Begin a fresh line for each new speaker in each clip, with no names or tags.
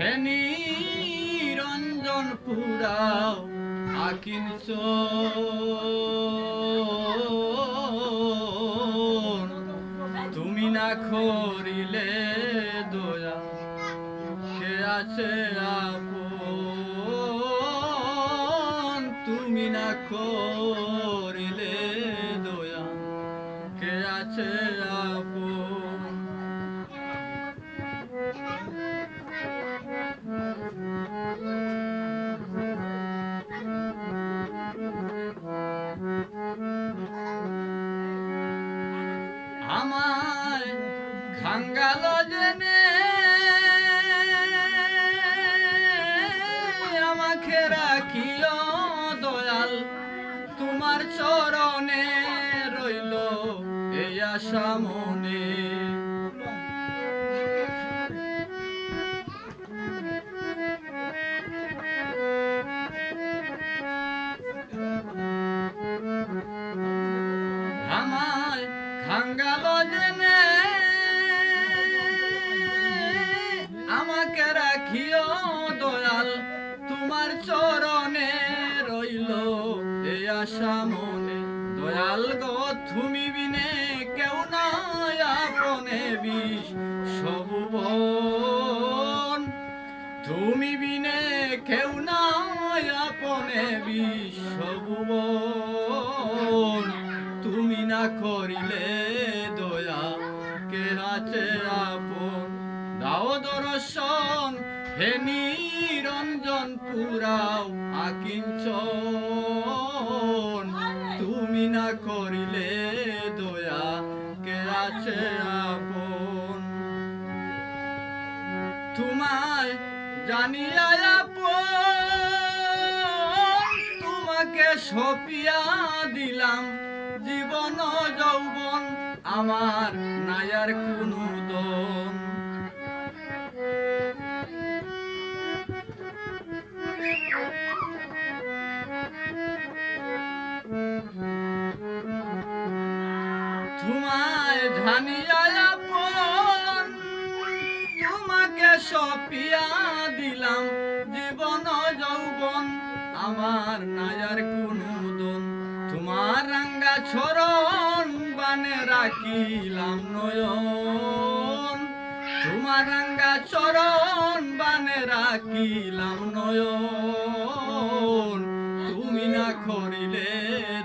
হে নিরঞ্জন পুরাও আকিঞ্চ তুমি না দয়া কে আছে আপন। তুমি না দয়া কে আছে আমায় খাঙ্গাল জেনে আমাকে রাখিও দয়াল। তোমার চরণে রইল এই আশা মনে। রাখিও দয়াল, তোমার চরণে রইল এই আশা মনে। দয়াল গো, তুমি বিনে কেউ নয় আপনে বিষ সবুবন তুমি বিনে কেউ নয় আপনে বিষ সবুবন তুমি না করিলে দয়া, কে আছে আপন? দাও দর্শন হে নিরঞ্জন, পুরাও আকিঞ্চন তুমি না করিলে দয়া, কে আছে আপন? তোমায় জানিয়া আপন, তোমাকে সপিয়া দিলাম। জীবন যৌবন আমার নায়ার কোনো দন তোমায় জানিয়া আপন তোমাকে সপিয়া দিলাম। জীবন যৌবন আমার নায়ার কোনো দন তোমার রাঙ্গা ছরণ বানে রাখিলাম নয়ন। তোমার রাঙ্গা চরণ বানে রাখিলাম নয়ন। তুমি না করিলে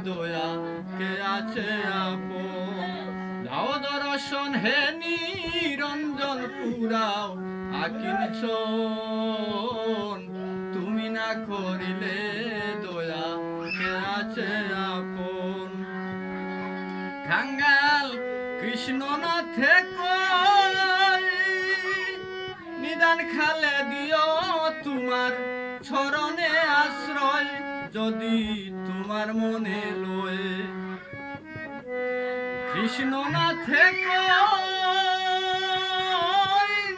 দয়া, কে আছে আপন? দাও দর্শন হে নিরঞ্জন, পুরাও আকিনছন তুমি না করিলে দয়া, কে আছে আপন? খাঙ্গাল কৃষ্ণনাথে কই নিদান খালে দিও তোমার চরণে আশ্রয়, যদি তোমার মনে লয়। কৃষ্ণনাথে কই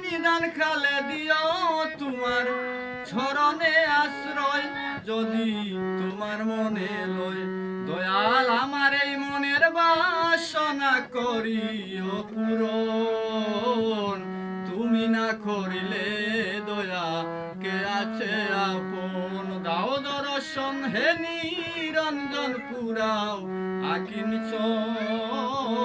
নিদান খালে দিও তোমার চরণে আশ্রয়, যদি তোমার মনে লয়। দয়াল আমার এই মনের বাসনা করিও পূরণ না করিলে দয়া কে আছে আপন? দাও দর্শন হে নিরঞ্জন পুরাও আকিনচন